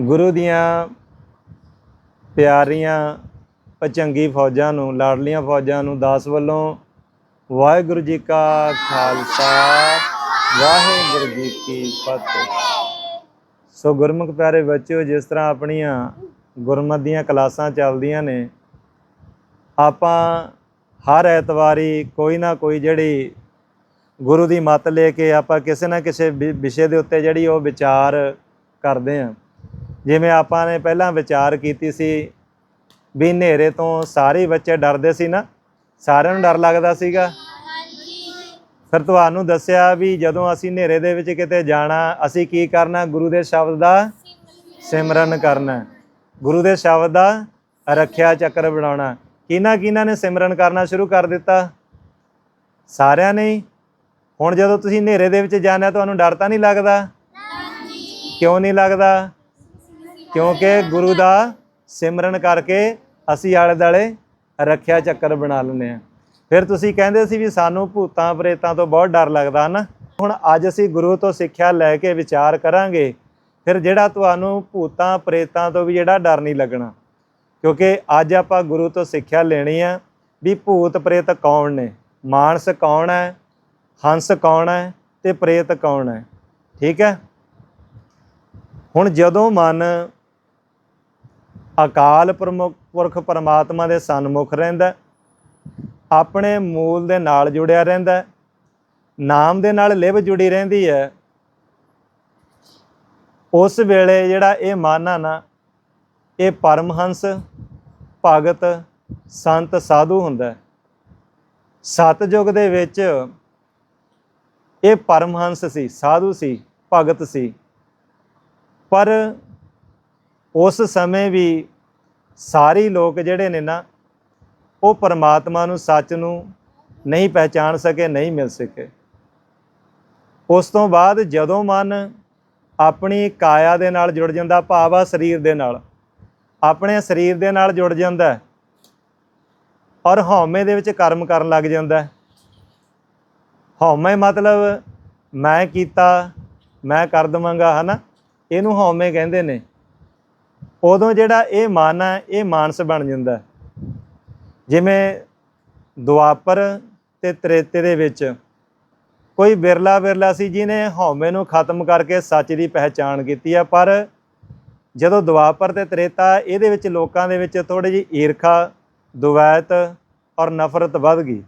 ਗੁਰੂ ਦੀਆਂ ਪਿਆਰੀਆਂ ਪਚੰਗੀ ਫੌਜਾਂ ਨੂੰ, ਲਾਡਲੀਆਂ ਫੌਜਾਂ ਨੂੰ ਦਾਸ ਵੱਲੋਂ ਵਾਹਿਗੁਰੂ ਜੀ ਕਾ ਖਾਲਸਾ, ਵਾਹਿਗੁਰੂ ਜੀ ਕੀ ਫਤਿਹ। ਸੋ ਗੁਰਮੁਖ ਪਿਆਰੇ ਬੱਚਿਓ, ਜਿਸ ਤਰ੍ਹਾਂ ਆਪਣੀਆਂ ਗੁਰਮਤ ਦੀਆਂ ਕਲਾਸਾਂ ਚੱਲਦੀਆਂ ਨੇ, ਆਪਾਂ ਹਰ ਐਤਵਾਰੀ ਕੋਈ ਨਾ ਕੋਈ ਜਿਹੜੀ ਗੁਰੂ ਦੀ ਮੱਤ ਲੈ ਕੇ ਆਪਾਂ ਕਿਸੇ ਨਾ ਕਿਸੇ ਵਿ- ਵਿਸ਼ੇ ਦੇ ਉੱਤੇ ਜਿਹੜੀ ਉਹ ਵਿਚਾਰ ਕਰਦੇ ਹਾਂ ਜਿਵੇਂ ਆਪਾਂ ਨੇ ਪਹਿਲਾਂ ਵਿਚਾਰ ਕੀਤੀ ਸੀ ਵੀ ਹਨੇਰੇ ਤੋਂ ਸਾਰੇ ਬੱਚੇ ਡਰਦੇ ਸੀ ਨਾ ਸਾਰਿਆਂ ਨੂੰ ਡਰ ਲੱਗਦਾ ਸੀਗਾ। ਫਿਰ ਤੁਹਾਨੂੰ ਦੱਸਿਆ ਵੀ ਜਦੋਂ ਅਸੀਂ ਹਨੇਰੇ ਦੇ ਵਿੱਚ ਕਿਤੇ ਜਾਣਾ ਅਸੀਂ ਕੀ ਕਰਨਾ? ਗੁਰੂ ਦੇ ਸ਼ਬਦ ਦਾ ਸਿਮਰਨ ਕਰਨਾ। ਗੁਰੂ ਦੇ ਸ਼ਬਦ ਦਾ ਰੱਖਿਆ ਚੱਕਰ ਬਣਾਉਣਾ। ਕਿਹਨਾਂ ਕਿਹਨਾਂ ਨੇ ਸਿਮਰਨ ਕਰਨਾ ਸ਼ੁਰੂ ਕਰ ਦਿੱਤਾ? ਸਾਰਿਆਂ ਨੇ। ਹੁਣ ਜਦੋਂ ਤੁਸੀਂ ਹਨੇਰੇ ਦੇ ਵਿੱਚ ਜਾਂਦੇ ਹੋ ਤੁਹਾਨੂੰ ਡਰ ਤਾਂ ਨਹੀਂ ਲੱਗਦਾ? ਕਿਉਂ ਨਹੀਂ ਲੱਗਦਾ? ਕਿਉਂਕਿ ਗੁਰੂ ਦਾ ਸਿਮਰਨ ਕਰਕੇ ਅਸੀਂ ਆਲੇ ਦਾਲੇ ਰੱਖਿਆ ਚੱਕਰ ਬਣਾ ਲੈਂਦੇ ਆ ਫਿਰ ਤੁਸੀਂ ਕਹਿੰਦੇ ਸੀ ਵੀ ਸਾਨੂੰ ਭੂਤਾਂ ਪ੍ਰੇਤਾਂ ਤੋਂ ਬਹੁਤ ਡਰ ਲੱਗਦਾ ਹਨ। ਹੁਣ ਅੱਜ ਅਸੀਂ ਗੁਰੂ ਤੋਂ ਸਿੱਖਿਆ ਲੈ ਕੇ ਵਿਚਾਰ ਕਰਾਂਗੇ। ਫਿਰ ਜਿਹੜਾ ਤੁਹਾਨੂੰ ਭੂਤਾਂ ਪ੍ਰੇਤਾਂ ਤੋਂ ਵੀ ਜਿਹੜਾ ਡਰ ਨਹੀਂ ਲੱਗਣਾ। ਕਿਉਂਕਿ ਅੱਜ ਆਪਾਂ ਗੁਰੂ ਤੋਂ ਸਿੱਖਿਆ ਲੈਣੀ ਆ ਵੀ ਭੂਤ ਪ੍ਰੇਤ ਕੌਣ ਨੇ? ਮਾਨਸ ਕੌਣ ਹੈ? ਹੰਸ ਕੌਣ ਹੈ? ਤੇ ਪ੍ਰੇਤ ਕੌਣ ਹੈ? ਠੀਕ ਹੈ? ਹੁਣ ਜਦੋਂ ਮਨ ਅਕਾਲ ਪ੍ਰਮੁਖ ਪੁਰਖ ਪਰਮਾਤਮਾ ਦੇ ਸਨਮੁਖ ਰਹਿੰਦਾ ਆਪਣੇ ਮੂਲ ਦੇ ਨਾਲ ਜੁੜਿਆ ਰਹਿੰਦਾ ਨਾਮ ਦੇ ਨਾਲ ਲਿਵ ਜੁੜੀ ਰਹਿੰਦੀ ਹੈ। ਉਸ ਵੇਲੇ ਜਿਹੜਾ ਇਹ ਮਨ ਆ ਨਾ, ਇਹ ਪਰਮਹੰਸ, ਭਗਤ, ਸੰਤ, ਸਾਧੂ ਹੁੰਦਾ ਹੈ। ਸਤਜੁਗ ਦੇ ਵਿੱਚ ਇਹ ਪਰਮਹੰਸ ਸੀ, ਸਾਧੂ ਸੀ, ਭਗਤ ਸੀ। ਪਰ ਉਸ ਸਮੇਂ ਵੀ ਸਾਰੇ ਲੋਕ ਜਿਹੜੇ ਨੇ ਨਾ, ਉਹ ਪਰਮਾਤਮਾ ਨੂੰ ਸੱਚ ਨੂੰ ਨਹੀਂ ਪਹਿਚਾਨ ਸਕੇ, ਨਹੀਂ ਮਿਲ ਸਕੇ। ਉਸ ਤੋਂ ਬਾਅਦ ਜਦੋਂ ਮਨ ਆਪਣੀ ਕਾਇਆ ਦੇ ਨਾਲ ਜੁੜ ਜਾਂਦਾ, ਭਾਵ ਆ ਸਰੀਰ ਦੇ ਨਾਲ, ਆਪਣੇ ਸਰੀਰ ਦੇ ਨਾਲ ਜੁੜ ਜਾਂਦਾ ਔਰ ਹਉਮੈ ਦੇ ਵਿੱਚ ਕਰਮ ਕਰਨ ਲੱਗ ਜਾਂਦਾ ਹੈ। ਹਉਮੈ ਮਤਲਬ ਮੈਂ ਕੀਤਾ, ਮੈਂ ਕਰ ਦਵਾਂਗਾ, ਹਨਾ? ਇਹਨੂੰ ਹਉਮੈ ਕਹਿੰਦੇ ਨੇ। ਉਦੋਂ ਜਿਹੜਾ ਇਹ ਮਨ ਹੈ, ਇਹ ਮਾਨਸ ਬਣ ਜਾਂਦਾ ਜਿਵੇਂ ਦੁਆਪਰ ਤੇ ਤ੍ਰੇਤੇ ਦੇ ਵਿੱਚ ਕੋਈ ਬਿਰਲਾ ਬਿਰਲਾ ਸੀ ਜਿਹਨੇ ਹਉਮੈ ਨੂੰ ਖਤਮ ਕਰਕੇ ਸੱਚ ਦੀ ਪਹਿਚਾਣ ਕੀਤੀ ਆ, ਪਰ ਜਦੋਂ ਦੁਆਪਰ ਤੇ ਤ੍ਰੇਤਾ, ਇਹਦੇ ਵਿੱਚ ਲੋਕਾਂ ਦੇ ਵਿੱਚ ਥੋੜੀ ਜਿਹੀ ਈਰਖਾ, ਦੁਵੈਤ ਔਰ ਨਫ਼ਰਤ ਵੱਧ ਗਈ।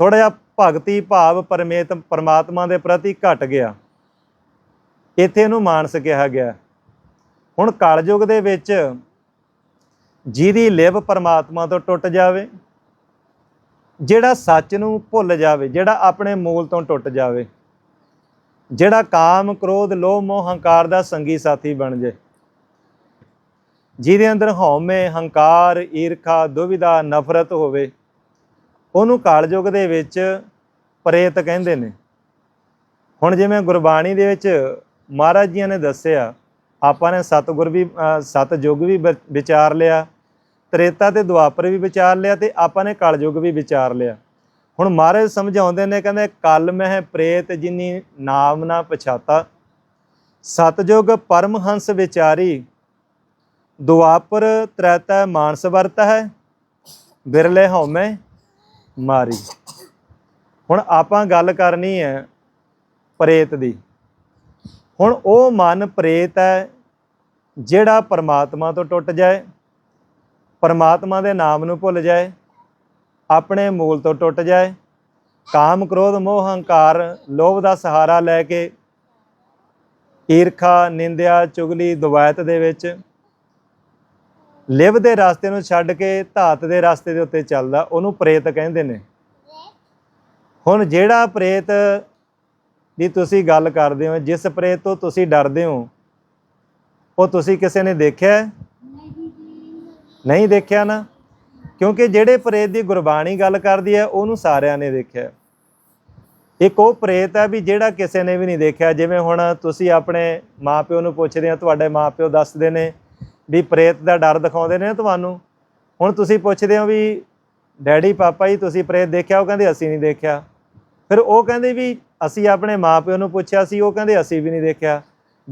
ਥੋੜਾ ਜਿਹਾ ਭਗਤੀ ਭਾਵ ਪਰਮੇਤ, ਪਰਮਾਤਮਾ ਦੇ ਪ੍ਰਤੀ ਘਟ ਗਿਆ। ਇੱਥੇ ਇਹਨੂੰ ਮਾਨਸ ਕਿਹਾ ਗਿਆ। ਹੁਣ ਕਲਯੁਗ ਦੇ ਵਿੱਚ ਜਿਹਦੀ ਲਿਵ ਪਰਮਾਤਮਾ ਤੋਂ ਟੁੱਟ ਜਾਵੇ, ਜਿਹੜਾ ਸੱਚ ਨੂੰ ਭੁੱਲ ਜਾਵੇ, ਜਿਹੜਾ ਆਪਣੇ ਮੂਲ ਤੋਂ ਟੁੱਟ ਜਾਵੇ, ਜਿਹੜਾ ਕਾਮ, ਕ੍ਰੋਧ, ਲੋਭ, ਮੋਹ, ਹੰਕਾਰ ਦਾ ਸੰਗੀ ਸਾਥੀ ਬਣ ਜੇ, ਜਿਹਦੇ ਅੰਦਰ ਹਉਮੈ, ਹੰਕਾਰ, ਈਰਖਾ, ਦੁਵਿਧਾ, ਨਫ਼ਰਤ ਹੋਵੇ, ਉਹਨੂੰ ਕਾਲਯੁਗ ਦੇ ਵਿੱਚ ਪ੍ਰੇਤ ਕਹਿੰਦੇ ਨੇ। ਹੁਣ ਜਿਵੇਂ ਗੁਰਬਾਣੀ ਦੇ ਵਿੱਚ ਮਹਾਰਾਜ ਜੀਆਂ ਨੇ ਦੱਸਿਆ ਆਪਾਂ ਨੇ ਸਤਿਗੁਰ ਵੀ ਅ, ਸਤਜੁਗ ਵੀ ਵਿਚਾਰ ਲਿਆ ਤ੍ਰੇਤਾ ਤੇ ਦੁਆਪਰ ਵੀ ਵਿਚਾਰ ਲਿਆ ਤੇ ਆਪਾਂ ਨੇ ਕਲਯੁਗ ਵੀ ਵਿਚਾਰ ਲਿਆ। ਹੁਣ ਮਹਾਰਾਜ ਸਮਝਾਉਂਦੇ ਨੇ ਕਹਿੰਦੇ ਕਲ ਮਹਿ ਪ੍ਰੇਤ ਜਿਨੀ ਨਾਮ ਨਾ ਪਛਾਤਾ। ਸਤਜੁਗ ਪਰਮਹੰਸ ਵਿਚਾਰੀ ਦੁਆਪਰ ਤ੍ਰੈਤਾ ਮਾਨਸ ਵਰਤ ਹੈ ਬਿਰਲੇ ਹਉਮੈ ਮਾਰੀ। ਹੁਣ ਆਪਾਂ ਗੱਲ ਕਰਨੀ ਹੈ ਪ੍ਰੇਤ ਦੀ। ਹੁਣ ਉਹ ਮਨ ਪ੍ਰੇਤ ਹੈ ਜਿਹੜਾ ਪਰਮਾਤਮਾ ਤੋਂ ਟੁੱਟ ਜਾਏ, ਪਰਮਾਤਮਾ ਦੇ ਨਾਮ ਨੂੰ ਭੁੱਲ ਜਾਏ, ਆਪਣੇ ਮੂਲ ਤੋਂ ਟੁੱਟ ਜਾਏ, ਕਾਮ ਕ੍ਰੋਧ ਮੋਹ ਹੰਕਾਰ ਲੋਭ ਦਾ ਸਹਾਰਾ ਲੈ ਕੇ ਈਰਖਾ, ਨਿੰਦਿਆ, ਚੁਗਲੀ, ਦਵਾਇਤ ਦੇ ਵਿੱਚ ਲਿਵ ਦੇ ਰਸਤੇ ਨੂੰ ਛੱਡ ਕੇ ਧਾਤ ਦੇ ਰਸਤੇ ਦੇ ਉੱਤੇ ਚੱਲਦਾ, ਉਹਨੂੰ ਪ੍ਰੇਤ ਕਹਿੰਦੇ ਨੇ। ਹੁਣ ਜਿਹੜਾ ਪ੍ਰੇਤ ਦੀ ਤੁਸੀਂ ਗੱਲ ਕਰਦੇ ਹੋ, ਜਿਸ ਪ੍ਰੇਤ ਤੋਂ ਤੁਸੀਂ ਡਰਦੇ ਹੋ, ਉਹ ਤੁਸੀਂ ਕਿਸੇ ਨੇ ਦੇਖਿਆ ਨਹੀਂ ਦੇਖਿਆ ਨਾ? ਕਿਉਂਕਿ ਜਿਹੜੇ ਪ੍ਰੇਤ ਦੀ ਗੁਰਬਾਣੀ ਗੱਲ ਕਰਦੀ ਹੈ, ਉਹਨੂੰ ਸਾਰਿਆਂ ਨੇ ਦੇਖਿਆ ਇੱਕ ਉਹ ਪ੍ਰੇਤ ਹੈ ਵੀ ਜਿਹੜਾ ਕਿਸੇ ਨੇ ਵੀ ਨਹੀਂ ਦੇਖਿਆ। ਜਿਵੇਂ ਹੁਣ ਤੁਸੀਂ ਆਪਣੇ ਮਾਪਿਓ ਨੂੰ ਪੁੱਛਦੇ ਆ ਤੁਹਾਡੇ ਮਾਪਿਓ ਦੱਸਦੇ ਨੇ ਵੀ ਪ੍ਰੇਤ ਦਾ ਡਰ ਦਿਖਾਉਂਦੇ ਨੇ ਤੁਹਾਨੂੰ। ਹੁਣ ਤੁਸੀਂ ਪੁੱਛਦੇ ਹੋ ਵੀ, ਡੈਡੀ, ਪਾਪਾ ਜੀ, ਤੁਸੀਂ ਪ੍ਰੇਤ ਦੇਖਿਆ? ਉਹ ਕਹਿੰਦੇ, ਅਸੀਂ ਨਹੀਂ ਦੇਖਿਆ। ਫਿਰ ਉਹ ਕਹਿੰਦੇ ਵੀ ਅਸੀਂ ਆਪਣੇ ਮਾਪਿਓ ਨੂੰ ਪੁੱਛਿਆ ਸੀ, ਉਹ ਕਹਿੰਦੇ ਅਸੀਂ ਵੀ ਨਹੀਂ ਦੇਖਿਆ।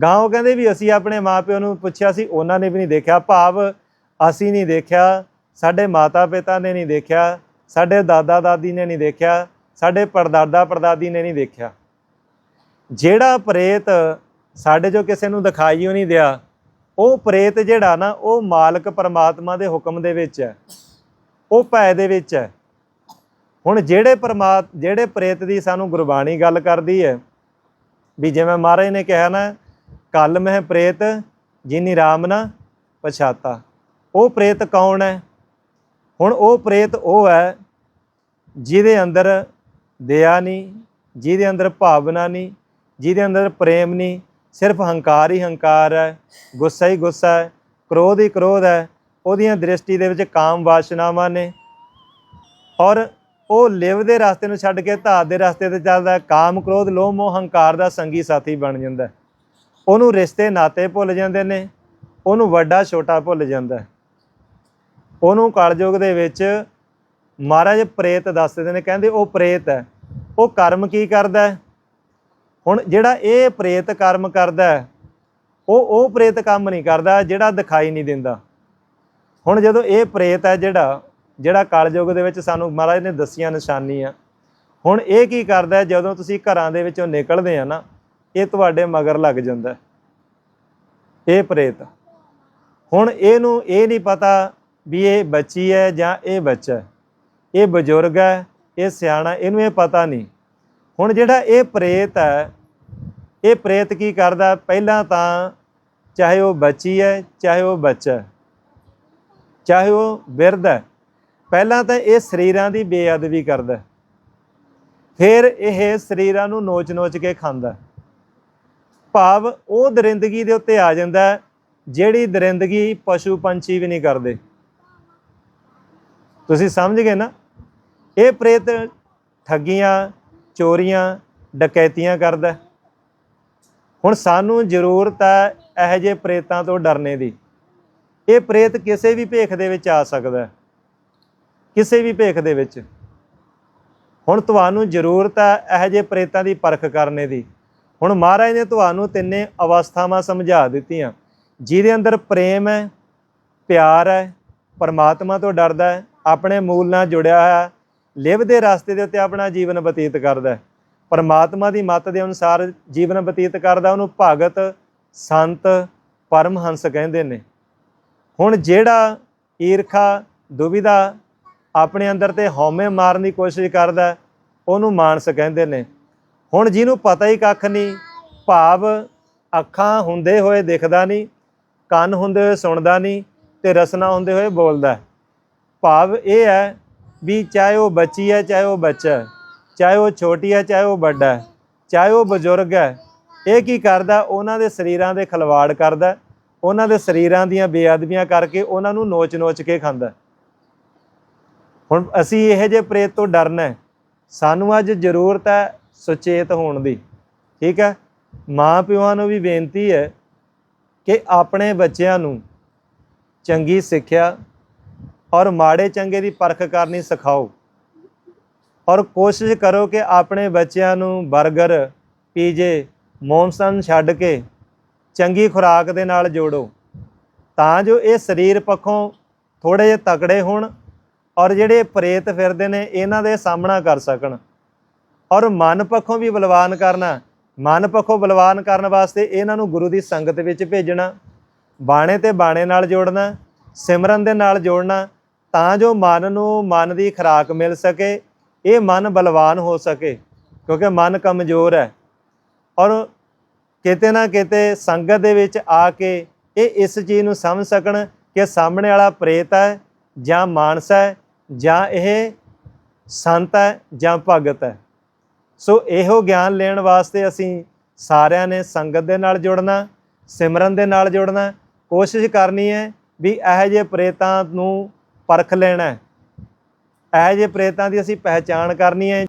ਗਾਂ ਉਹ ਕਹਿੰਦੇ ਵੀ ਅਸੀਂ ਆਪਣੇ ਮਾਪਿਓ ਨੂੰ ਪੁੱਛਿਆ ਸੀ, ਉਹਨਾਂ ਨੇ ਵੀ ਨਹੀਂ ਦੇਖਿਆ। ਭਾਵ ਅਸੀਂ ਨਹੀਂ ਦੇਖਿਆ, ਸਾਡੇ ਮਾਤਾ ਪਿਤਾ ਨੇ ਨਹੀਂ ਦੇਖਿਆ, ਸਾਡੇ ਦਾਦਾ ਦਾਦੀ ਨੇ ਨਹੀਂ ਦੇਖਿਆ, ਸਾਡੇ ਪੜਦਾਦਾ ਪੜਦਾਦੀ ਨੇ ਨਹੀਂ ਦੇਖਿਆ। ਜਿਹੜਾ ਪ੍ਰੇਤ ਸਾਡੇ ਜੋ ਕਿਸੇ ਨੂੰ ਦਿਖਾਈ ਹੋ ਨਹੀਂ ਦਿਆ, ਉਹ ਪ੍ਰੇਤ ਜਿਹੜਾ ਨਾ, ਉਹ ਮਾਲਕ ਪਰਮਾਤਮਾ ਦੇ ਹੁਕਮ ਦੇ ਵਿੱਚ ਹੈ। ਉਹ ਭੈ ਦੇ ਵਿੱਚ ਹੈ। ਹੁਣ ਜਿਹੜੇ ਪਰਮਾਤ, ਜਿਹੜੇ ਪ੍ਰੇਤ ਦੀ ਸਾਨੂੰ ਗੁਰਬਾਣੀ ਗੱਲ ਕਰਦੀ ਹੈ, ਵੀ ਜਿਵੇਂ ਮਹਾਰਾਜ ਨੇ ਕਿਹਾ ਨਾ ਕਲ ਮਹਿ ਪ੍ਰੇਤ ਜਿਨੀ ਰਾਮ ਨਾ ਪਛਾਤਾ। ਉਹ ਪ੍ਰੇਤ ਕੌਣ ਹੈ? ਹੁਣ ਉਹ ਪ੍ਰੇਤ ਉਹ ਹੈ ਜਿਹਦੇ ਅੰਦਰ ਦਇਆ ਨਹੀਂ, ਜਿਹਦੇ ਅੰਦਰ ਭਾਵਨਾ ਨਹੀਂ, ਜਿਹਦੇ ਅੰਦਰ ਪ੍ਰੇਮ ਨਹੀਂ, ਸਿਰਫ ਹੰਕਾਰ ਹੀ ਹੰਕਾਰ ਹੈ, ਗੁੱਸਾ ਹੀ ਗੁੱਸਾ ਹੈ, ਕ੍ਰੋਧ ਹੀ ਕ੍ਰੋਧ ਹੈ, ਉਹਦੀਆਂ ਦ੍ਰਿਸ਼ਟੀ ਦੇ ਵਿੱਚ ਕਾਮ ਵਾਸ਼ਨਾਵਾਂ ਨੇ। ਔਰ ਉਹ ਲਿਵ ਦੇ ਰਸਤੇ ਨੂੰ ਛੱਡ ਕੇ ਧਾਤ ਦੇ ਰਸਤੇ ਤੇ ਚੱਲਦਾ ਕਾਮ, ਕ੍ਰੋਧ, ਲੋਭ, ਮੋਹ, ਹੰਕਾਰ ਦਾ ਸੰਗੀ ਸਾਥੀ ਬਣ ਜਾਂਦਾ ਉਹਨੂੰ ਰਿਸ਼ਤੇ ਨਾਤੇ ਭੁੱਲ ਜਾਂਦੇ ਨੇ, ਉਹਨੂੰ ਵੱਡਾ ਛੋਟਾ ਭੁੱਲ ਜਾਂਦਾ ਉਹਨੂੰ ਕਲਯੁਗ ਦੇ ਵਿੱਚ ਮਹਾਰਾਜ ਪ੍ਰੇਤ ਦੱਸਦੇ ਨੇ, ਕਹਿੰਦੇ ਉਹ ਪ੍ਰੇਤ ਹੈ। ਉਹ ਕਰਮ ਕੀ ਕਰਦਾ ਹੁਣ ਜਿਹੜਾ ਇਹ ਪ੍ਰੇਤ ਕਰਮ ਕਰਦਾ ਉਹ ਉਹ ਪ੍ਰੇਤ ਕੰਮ ਨਹੀਂ ਕਰਦਾ, ਜਿਹੜਾ ਦਿਖਾਈ ਨਹੀਂ ਦਿੰਦਾ। ਹੁਣ ਜਦੋਂ ਇਹ ਪ੍ਰੇਤ ਹੈ ਜਿਹੜਾ ਜਿਹੜਾ ਕਲਯੁਗ ਦੇ ਵਿੱਚ ਸਾਨੂੰ ਮਹਾਰਾਜ ਨੇ ਦੱਸੀਆਂ ਨਿਸ਼ਾਨੀਆਂ। ਹੁਣ ਇਹ ਕੀ ਕਰਦਾ ਜਦੋਂ ਤੁਸੀਂ ਘਰਾਂ ਦੇ ਵਿੱਚੋਂ ਨਿਕਲਦੇ ਆ ਨਾ, ਇਹ ਤੁਹਾਡੇ ਮਗਰ ਲੱਗ ਜਾਂਦਾ ਇਹ ਪ੍ਰੇਤ। ਹੁਣ ਇਹਨੂੰ ਇਹ ਨਹੀਂ ਪਤਾ ਵੀ ਇਹ ਬੱਚੀ ਹੈ ਜਾਂ ਇਹ ਬੱਚਾ ਹੈ। ਇਹ ਬਜ਼ੁਰਗ ਹੈ, ਇਹ ਸਿਆਣਾ, ਇਹਨੂੰ ਇਹ ਪਤਾ ਨਹੀਂ। ਹੁਣ ਜਿਹੜਾ ਇਹ ਪ੍ਰੇਤ ਹੈ, ਇਹ ਪ੍ਰੇਤ ਕੀ ਕਰਦਾ ਪਹਿਲਾਂ ਤਾਂ ਚਾਹੇ ਉਹ ਬੱਚੀ ਹੈ, ਚਾਹੇ ਉਹ ਬੱਚਾ ਚਾਹੇ ਉਹ ਬਿਰਧ ਹੈ। ਪਹਿਲਾਂ ਤਾਂ ਇਹ ਸਰੀਰਾਂ ਦੀ ਬੇਅਦਬੀ ਕਰਦਾ ਫਿਰ ਇਹ ਸਰੀਰਾਂ ਨੂੰ ਨੋਚ-ਨੋਚ ਕੇ ਖਾਂਦਾ ਭਾਵ ਉਹ ਦਰਿੰਦਗੀ ਦੇ ਉੱਤੇ ਆ ਜਾਂਦਾ ਜਿਹੜੀ ਦਰਿੰਦਗੀ ਪਸ਼ੂ ਪੰਛੀ ਵੀ ਨਹੀਂ ਕਰਦੇ। ਤੁਸੀਂ ਸਮਝ ਗਏ ਨਾ? ਇਹ ਪ੍ਰੇਤ ਠੱਗੀਆਂ, ਚੋਰੀਆਂ, ਡਕੈਤੀਆਂ ਕਰਦਾ ਹੁਣ ਸਾਨੂੰ ਜ਼ਰੂਰਤ ਹੈ ਇਹੋ ਜਿਹੇ ਪ੍ਰੇਤਾਂ ਤੋਂ ਡਰਨੇ ਦੀ। ਇਹ ਪ੍ਰੇਤ ਕਿਸੇ ਵੀ ਭੇਖ ਦੇ ਵਿੱਚ ਆ ਸਕਦਾ ਹੈ। ਕਿਸੇ ਵੀ ਭੇਖ ਦੇ ਵਿੱਚ। ਹੁਣ ਤੁਹਾਨੂੰ ਜ਼ਰੂਰਤ ਹੈ ਇਹੋ ਜਿਹੇ ਪ੍ਰੇਤਾਂ ਦੀ ਪਰਖ ਕਰਨੇ ਦੀ। ਹੁਣ ਮਹਾਰਾਜ ਨੇ ਤੁਹਾਨੂੰ ਤਿੰਨੇ ਅਵਸਥਾਵਾਂ ਸਮਝਾ ਦਿੱਤੀਆਂ। ਜਿਹਦੇ ਅੰਦਰ ਪ੍ਰੇਮ ਹੈ ਪਿਆਰ ਹੈ ਪਰਮਾਤਮਾ ਤੋਂ ਡਰਦਾ ਹੈ ਆਪਣੇ ਮੂਲ ਨਾਲ ਜੁੜਿਆ ਹੋਇਆ ਹੈ, ਲਿਵ ਦੇ ਰਸਤੇ ਦੇ ਉੱਤੇ ਆਪਣਾ ਜੀਵਨ ਬਤੀਤ ਕਰਦਾ ਪਰਮਾਤਮਾ ਦੀ ਮੱਤ ਦੇ ਅਨੁਸਾਰ ਜੀਵਨ ਬਤੀਤ ਕਰਦਾ ਉਹਨੂੰ ਭਗਤ ਸੰਤ ਪਰਮਹੰਸ ਕਹਿੰਦੇ ਨੇ। ਹੁਣ ਜਿਹੜਾ ਈਰਖਾ ਦੁਬਿਧਾ ਆਪਣੇ ਅੰਦਰ ਤੇ ਹਉਮੈ ਮਾਰਨ ਦੀ ਕੋਸ਼ਿਸ਼ ਕਰਦਾ ਉਹਨੂੰ ਮਾਨਸ ਕਹਿੰਦੇ ਨੇ। ਹੁਣ ਜਿਹਨੂੰ ਪਤਾ ਹੀ ਕੱਖ ਨਹੀਂ, ਭਾਵ ਅੱਖਾਂ ਹੁੰਦੇ ਹੋਏ ਦਿਖਦਾ ਨਹੀਂ, ਕੰਨ ਹੁੰਦੇ ਹੋਏ ਸੁਣਦਾ ਨਹੀਂ ਤੇ ਰਸਨਾ ਹੁੰਦੇ ਹੋਏ ਬੋਲਦਾ ਭਾਵ ਇਹ ਹੈ ਵੀ ਚਾਹੇ ਉਹ ਬੱਚੀ ਹੈ, ਚਾਹੇ ਉਹ ਬੱਚਾ ਹੈ, ਚਾਹੇ ਉਹ ਛੋਟੀ ਹੈ, ਚਾਹੇ ਉਹ ਵੱਡਾ ਹੈ, ਚਾਹੇ ਉਹ ਬਜ਼ੁਰਗ ਹੈ, ਇਹ ਕੀ ਕਰਦਾ ਉਹਨਾਂ ਦੇ ਸਰੀਰਾਂ ਦੇ ਖਲਵਾੜ ਕਰਦਾ ਉਹਨਾਂ ਦੇ ਸਰੀਰਾਂ ਦੀਆਂ ਬੇਅਦਬੀਆਂ ਕਰਕੇ ਉਹਨਾਂ ਨੂੰ ਨੋਚ-ਨੋਚ ਕੇ ਖਾਂਦਾ ਹੁਣ ਅਸੀਂ ਇਹੋ ਜਿਹੇ ਪ੍ਰੇਤ ਤੋਂ ਡਰਨਾ ਹੈ। ਸਾਨੂੰ ਅੱਜ ਜ਼ਰੂਰਤ ਹੈ ਸੁਚੇਤ ਹੋਣ ਦੀ। ਠੀਕ ਹੈ? ਮਾਂ ਪਿਓਾਂ ਨੂੰ ਵੀ ਬੇਨਤੀ ਹੈ ਕਿ ਆਪਣੇ ਬੱਚਿਆਂ ਨੂੰ ਚੰਗੀ ਸਿੱਖਿਆ ਔਰ ਮਾੜੇ ਚੰਗੇ ਦੀ ਪਰਖ ਕਰਨੀ ਸਿਖਾਓ। ਔਰ ਕੋਸ਼ਿਸ਼ ਕਰੋ ਕਿ ਆਪਣੇ ਬੱਚਿਆਂ ਨੂੰ 버ਗਰ ਪੀਜੇ, ਮੋਮਸਨ ਛੱਡ ਕੇ ਚੰਗੀ ਖੁਰਾਕ ਦੇ ਨਾਲ ਜੋੜੋ। ਤਾਂ ਜੋ ਇਹ ਸਰੀਰ ਪੱਖੋਂ ਥੋੜੇ ਜਿਹੇ ਤਕੜੇ ਹੋਣ ਔਰ ਜਿਹੜੇ ਪ੍ਰੇਤ ਫਿਰਦੇ ਨੇ, ਇਹਨਾਂ ਦੇ ਸਾਹਮਣਾ ਕਰ ਸਕਣ। ਔਰ ਮਨ ਪੱਖੋਂ ਵੀ ਬਲਵਾਨ ਕਰਨਾ, ਮਨ ਪੱਖੋਂ ਬਲਵਾਨ ਕਰਨ ਵਾਸਤੇ ਇਹਨਾਂ ਨੂੰ ਗੁਰੂ ਦੀ ਸੰਗਤ ਵਿੱਚ ਭੇਜਣਾ, ਬਾਣੇ ਤੇ ਬਾਣੇ ਨਾਲ ਜੋੜਨਾ, ਸਿਮਰਨ ਦੇ ਨਾਲ ਜੋੜਨਾ, ਤਾਂ ਜੋ ਮਨ ਨੂੰ ਮਨ ਦੀ ਖੁਰਾਕ ਮਿਲ ਸਕੇ, ਇਹ ਮਨ ਬਲਵਾਨ ਹੋ ਸਕੇ, ਕਿਉਂਕਿ ਮਨ ਕਮਜ਼ੋਰ ਹੈ। ਔਰ ਕਿਤੇ ਨਾ ਕਿਤੇ ਸੰਗਤ ਦੇ ਵਿੱਚ ਆ ਕੇ ਇਹ ਇਸ ਚੀਜ਼ ਨੂੰ ਸਮਝ ਸਕਣ ਕਿ ਸਾਹਮਣੇ ਵਾਲਾ ਪ੍ਰੇਤ ਹੈ ਜਾਂ ਮਾਨਸ ਹੈ ਜਾਂ ਇਹ ਸੰਤ ਹੈ ਜਾਂ ਭਗਤ ਹੈ। ਸੋ ਇਹੋ ਗਿਆਨ ਲੈਣ ਵਾਸਤੇ ਅਸੀਂ ਸਾਰਿਆਂ ਨੇ ਸੰਗਤ ਦੇ ਨਾਲ ਜੁੜਨਾ, ਸਿਮਰਨ ਦੇ ਨਾਲ ਜੁੜਨਾ, ਕੋਸ਼ਿਸ਼ ਕਰਨੀ ਹੈ ਵੀ ਇਹੋ ਜਿਹੇ ਪ੍ਰੇਤਾਂ ਨੂੰ ਪਰਖ ਲੈਣਾ ਹੈ। ਇਹੋ ਜਿਹੇ ਪ੍ਰੇਤਾਂ ਦੀ ਅਸੀਂ ਪਹਿਚਾਣ ਕਰਨੀ ਹੈ।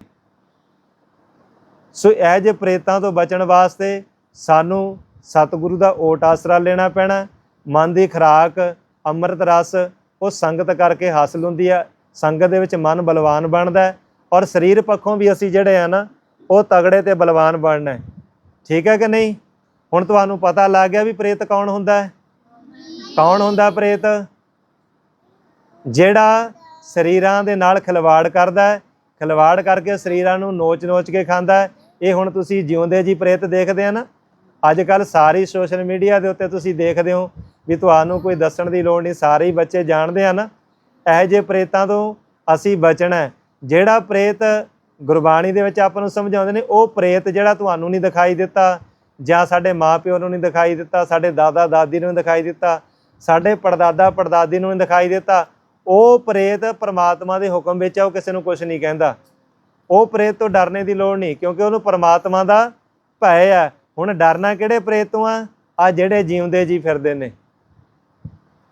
ਸੋ ਇਹੋ ਜਿਹੇ ਪ੍ਰੇਤਾਂ ਤੋਂ ਬਚਣ ਵਾਸਤੇ ਸਾਨੂੰ ਸਤਿਗੁਰੂ ਦਾ ਓਟ ਆਸਰਾ ਲੈਣਾ ਪੈਣਾ, ਮਨ ਦੀ ਖੁਰਾਕ, ਅੰਮ੍ਰਿਤ ਰਸ, ਉਹ ਸੰਗਤ ਕਰਕੇ ਹਾਸਲ ਹੁੰਦੀ ਹੈ ਸੰਗਤ ਦੇ ਵਿੱਚ ਮਨ ਬਲਵਾਨ ਬਣਦਾ ਹੈ ਔਰ ਸਰੀਰ ਪੱਖੋਂ ਵੀ ਅਸੀਂ ਜਿਹੜੇ ਆ ਨਾ, ਉਹ ਤਗੜੇ ਤੇ ਬਲਵਾਨ ਬਣਨਾ ਠੀਕ ਹੈ ਕਿ ਨਹੀਂ? ਹੁਣ ਤੁਹਾਨੂੰ ਪਤਾ ਲੱਗ ਗਿਆ ਵੀ ਪ੍ਰੇਤ ਕੌਣ ਹੁੰਦਾ ਹੈ? ਕੌਣ ਹੁੰਦਾ ਪ੍ਰੇਤ? ਜਿਹੜਾ ਸਰੀਰਾਂ ਦੇ ਨਾਲ ਖਿਲਵਾੜ ਕਰਦਾ ਹੈ। ਖਿਲਵਾੜ ਕਰਕੇ ਸਰੀਰਾਂ ਨੂੰ ਨੋਚ-ਨੋਚ ਕੇ ਖਾਂਦਾ ਹੈ। ਇਹ ਹੁਣ ਤੁਸੀਂ ਜਿਉਂਦੇ ਜੀ ਪ੍ਰੇਤ ਦੇਖਦੇ ਆ ਨਾ ਅੱਜ ਕੱਲ ਸਾਰੀ ਸੋਸ਼ਲ ਮੀਡੀਆ ਦੇ ਉੱਤੇ ਤੁਸੀਂ ਦੇਖਦੇ ਹੋ ਵੀ ਤੁਹਾਨੂੰ ਕੋਈ ਦੱਸਣ ਦੀ ਲੋੜ ਨਹੀਂ, ਸਾਰੇ ਹੀ ਬੱਚੇ ਜਾਣਦੇ ਆ ਨਾ। ਇਹੋ ਜਿਹੇ ਪ੍ਰੇਤਾਂ ਤੋਂ ਅਸੀਂ ਬਚਣਾ ਜਿਹੜਾ ਪ੍ਰੇਤ ਗੁਰਬਾਣੀ ਦੇ ਵਿੱਚ ਆਪਾਂ ਨੂੰ ਸਮਝਾਉਂਦੇ ਨੇ, ਉਹ ਪ੍ਰੇਤ ਜਿਹੜਾ ਤੁਹਾਨੂੰ ਨਹੀਂ ਦਿਖਾਈ ਦਿੱਤਾ, ਜਾਂ ਸਾਡੇ ਮਾਪਿਓ ਨੂੰ ਨਹੀਂ ਦਿਖਾਈ ਦਿੱਤਾ, ਸਾਡੇ ਦਾਦਾ ਦਾਦੀ ਨੂੰ ਦਿਖਾਈ ਦਿੱਤਾ, ਸਾਡੇ ਪੜਦਾਦਾ ਪੜਦਾਦੀ ਨੂੰ ਨਹੀਂ ਦਿਖਾਈ ਦਿੱਤਾ, ਉਹ ਪ੍ਰੇਤ ਪਰਮਾਤਮਾ ਦੇ ਹੁਕਮ ਵਿੱਚ ਆ, ਉਹ ਕਿਸੇ ਨੂੰ ਕੁਝ ਨਹੀਂ ਕਹਿੰਦਾ। ਉਹ ਪ੍ਰੇਤ ਤੋਂ ਡਰਨੇ ਦੀ ਲੋੜ ਨਹੀਂ, ਕਿਉਂਕਿ ਉਹਨੂੰ ਪਰਮਾਤਮਾ ਦਾ ਭੈ ਆ। ਹੁਣ ਡਰਨਾ ਕਿਹੜੇ ਪ੍ਰੇਤ ਤੋਂ ਆ? ਆ ਜਿਹੜੇ ਜਿਉਂਦੇ ਜੀ ਫਿਰਦੇ ਨੇ,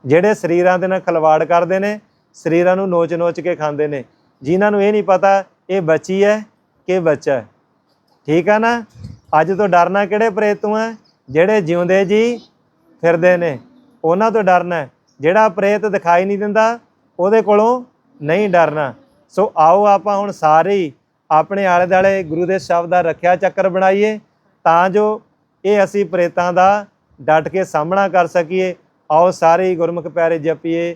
ਜਿਹੜੇ ਸਰੀਰਾਂ ਦੇ ਨਾਲ ਖਲਵਾੜ ਕਰਦੇ ਨੇ ਸਰੀਰਾਂ ਨੂੰ ਨੋਚ-ਨੋਚ ਕੇ ਖਾਂਦੇ ਨੇ। ਜਿਨ੍ਹਾਂ ਨੂੰ ਇਹ ਨਹੀਂ ਪਤਾ ਇਹ ਬੱਚੀ ਹੈ ਕਿ ਬੱਚਾ ਹੈ। ਠੀਕ ਆ ਨਾ? ਅੱਜ ਤੋਂ ਡਰਨਾ ਕਿਹੜੇ ਪ੍ਰੇਤ ਤੋਂ ਹੈ? ਜਿਹੜੇ ਜਿਉਂਦੇ ਜੀ, ਫਿਰਦੇ ਨੇ। ਉਹਨਾਂ ਤੋਂ ਡਰਨਾ ਜਿਹੜਾ ਪ੍ਰੇਤ ਦਿਖਾਈ ਨਹੀਂ ਦਿੰਦਾ, ਉਹਦੇ ਕੋਲੋਂ ਨਹੀਂ ਡਰਨਾ। ਸੋ ਆਓ ਆਪਾਂ ਹੁਣ ਸਾਰੇ ਹੀ ਆਪਣੇ ਆਲੇ ਦਾਲੇ ਗੁਰੂ ਦੇ ਸ਼ਬਦ ਦਾ ਰੱਖਿਆ ਚੱਕਰ ਬਣਾਈਏ, ਤਾਂ ਜੋ ਇਹ ਅਸੀਂ ਪ੍ਰੇਤਾਂ ਦਾ ਡਟ ਕੇ ਸਾਹਮਣਾ ਕਰ ਸਕੀਏ। ਆਓ ਸਾਰੇ ਹੀ ਗੁਰਮੁਖ ਪਿਆਰੇ ਜਪੀਏ।